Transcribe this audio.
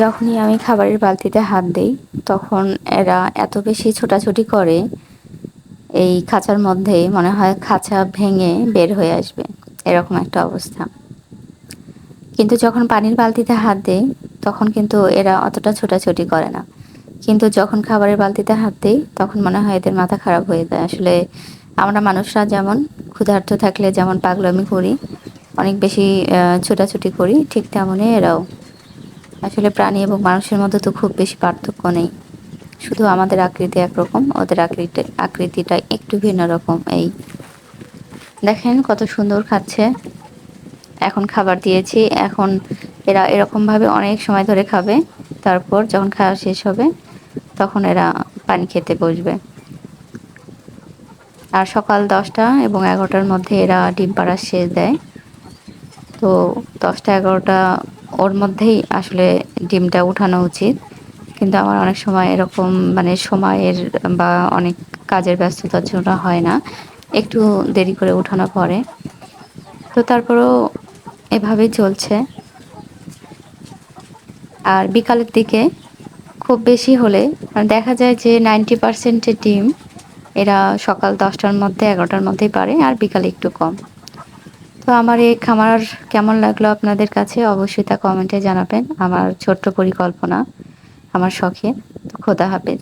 যখনই আমি খাবারের বালতিতে হাত দিই, তখন এরা এত বেশি ছোটাছুটি করে, এই খাঁচার মধ্যে মনে হয় খাঁচা ভেঙে বের হয়ে আসবে, এরকম একটা অবস্থা। কিন্তু যখন পানির বালতিতে হাত দিই, তখন কিন্তু এরা অতটা ছোটাছুটি করে না। কিন্তু যখন খাবারের বালতিতে হাত দিই, তখন মনে হয় এদের মাথা খারাপ হয়ে যায়। আসলে আমরা মানুষরা যেমন ক্ষুধার্ত থাকলে যেমন পাগলামি করি, অনেক বেশি ছোটাছুটি করি, ঠিক তেমনই এরাও। আসলে প্রাণী এবং মানুষের মধ্যে তো খুব বেশি পার্থক্য নেই। শুধু আমাদের আকৃতি একরকম, ওদের আকৃতি, আকৃতিটা একটু ভিন্ন রকম, এই। দেখেন কত সুন্দর খাচ্ছে। এখন খাবার দিয়েছি, এখন এরা এরকমভাবে অনেক সময় ধরে খাবে। তারপর যখন খাওয়া শেষ হবে, তখন এরা পানি খেতে বসবে। আর সকাল দশটা এবং এগারোটার মধ্যে এরা ডিম পাড়া শেষ দেয়। তো দশটা, এগারোটা, ওর মধ্যেই আসলে ডিমটা উঠানো উচিত। কিন্তু আমার অনেক সময় এরকম মানে সময়ের বা অনেক কাজের ব্যস্ততার জন্য হয় না। একটু দেরি করে উঠানো পরে। তো তারপরেও এভাবেই চলছে। আর বিকালের দিকে খুব বেশি হলে মানে দেখা যায় যে নাইনটি পার্সেন্টের ডিম এরা সকাল দশটার মধ্যে, এগারোটার মধ্যেই পারে আর বিকালে একটু কম। তো আমার এই খামার কেমন লাগল আপনাদের কাছে অবশ্যই তা কমেন্টে জানাবেন। আমার ছোট্ট পরিকল্পনা, আমার শখে খোদা হাফেজ।